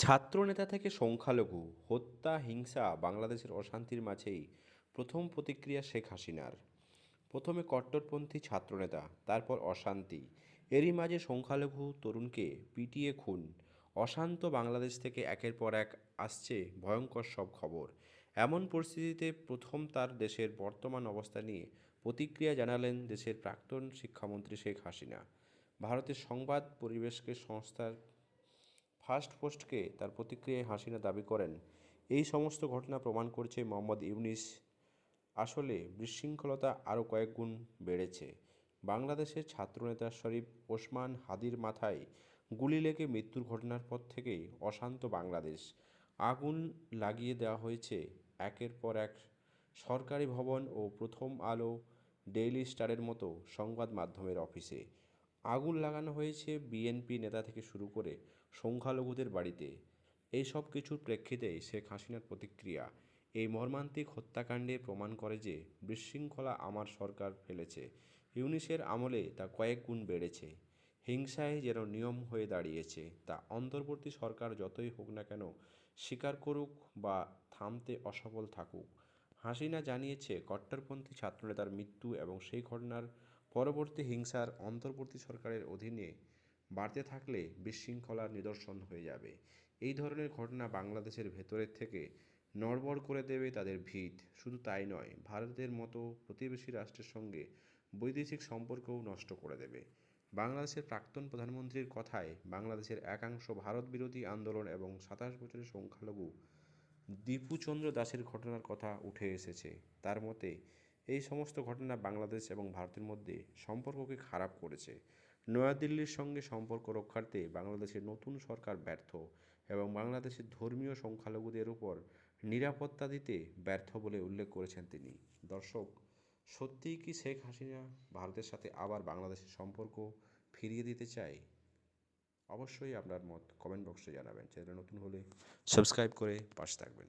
ছাত্রনেতা থেকে সংখ্যালঘু, হত্যা, হিংসা, বাংলাদেশের অশান্তির মাঝেই প্রথম প্রতিক্রিয়া শেখ হাসিনার। প্রথমে কট্টরপন্থী ছাত্রনেতা, তারপর অশান্তি। এরই মাঝে সংখ্যালঘু তরুণকে পিটিয়ে খুন। অশান্ত বাংলাদেশ থেকে একের পর এক আসছে ভয়ঙ্কর সব খবর। এমন পরিস্থিতিতে প্রথম তার দেশের বর্তমান অবস্থা নিয়ে প্রতিক্রিয়া জানালেন দেশের প্রাক্তন শিক্ষামন্ত্রী শেখ হাসিনা। ভারতের সংবাদ পরিবেশকে সংস্থার ফার্স্ট পোস্টকে তার প্রতিক্রিয়ায় হাসিনা দাবি করেন, এই সমস্ত ঘটনা প্রমাণ করছে মোহাম্মদ ইউনিস আসলে বিশৃঙ্খলতা আরও কয়েক গুণ বেড়েছে। বাংলাদেশের ছাত্রনেতা শরীফ ওসমান হাদির মাথায় গুলি লেগে মৃত্যুর ঘটনার পর থেকেই অশান্ত বাংলাদেশ। আগুন লাগিয়ে দেওয়া হয়েছে একের পর এক সরকারি ভবন ও প্রথম আলো ডেইলি স্টারের মতো সংবাদ মাধ্যমের অফিসে। আগুন লাগানো হয়েছে বিএনপি নেতা থেকে শুরু করে সংখ্যালঘুদের বাড়িতে। এই সব কিছুর প্রেক্ষিতে শেখ হাসিনার প্রতিক্রিয়া। এই মর্মান্তিক হত্যাকাণ্ডে প্রমাণ করে যে বিশৃঙ্খলা আমার সরকার ফেলেছে। ইউনিসের আমলে তা কয়েক গুণ বেড়েছে। হিংসায় যেন নিয়ম হয়ে দাঁড়িয়েছে, তা অন্তর্বর্তী সরকার যতই হোক না কেন স্বীকার করুক বা থামতে অসফল থাকুক। হাসিনা জানিয়েছে, কট্টরপন্থী ছাত্রনেতার মৃত্যু এবং সেই ঘটনার পরবর্তী হিংসার অন্তর্বর্তী সরকারের অধীনে বাড়তে থাকলে বিশৃঙ্খলার নিদর্শন হয়ে যাবে। এই ধরনের ঘটনা বাংলাদেশের ভেতরের থেকে নড়বড় করে দেবে তাদের ভিত। শুধু তাই নয়, ভারতের মতো প্রতিবেশী রাষ্ট্রের সঙ্গে বৈদেশিক সম্পর্কও নষ্ট করে দেবে। বাংলাদেশের প্রাক্তন প্রধানমন্ত্রীর কথায় বাংলাদেশের একাংশ ভারত বিরোধী আন্দোলন এবং সাতাশ বছরের সংখ্যালঘু দীপুচন্দ্র দাসের ঘটনার কথা উঠে এসেছে। তার মতে এই সমস্ত ঘটনা বাংলাদেশ এবং ভারতের মধ্যে সম্পর্ককে খারাপ করেছে। নয়াদিল্লির সঙ্গে সম্পর্ক রক্ষার্থে বাংলাদেশের নতুন সরকার ব্যর্থ এবং বাংলাদেশের ধর্মীয় সংখ্যালঘুদের উপর নিরাপত্তা দিতে ব্যর্থ বলে উল্লেখ করেছেন তিনি। দর্শক, সত্যিই কি শেখ হাসিনা ভারতের সাথে আবার বাংলাদেশের সম্পর্ক ফিরিয়ে দিতে চায়? অবশ্যই আপনার মত কমেন্ট বক্সে জানাবেন। চ্যানেল নতুন হলে সাবস্ক্রাইব করে পাশে থাকবেন।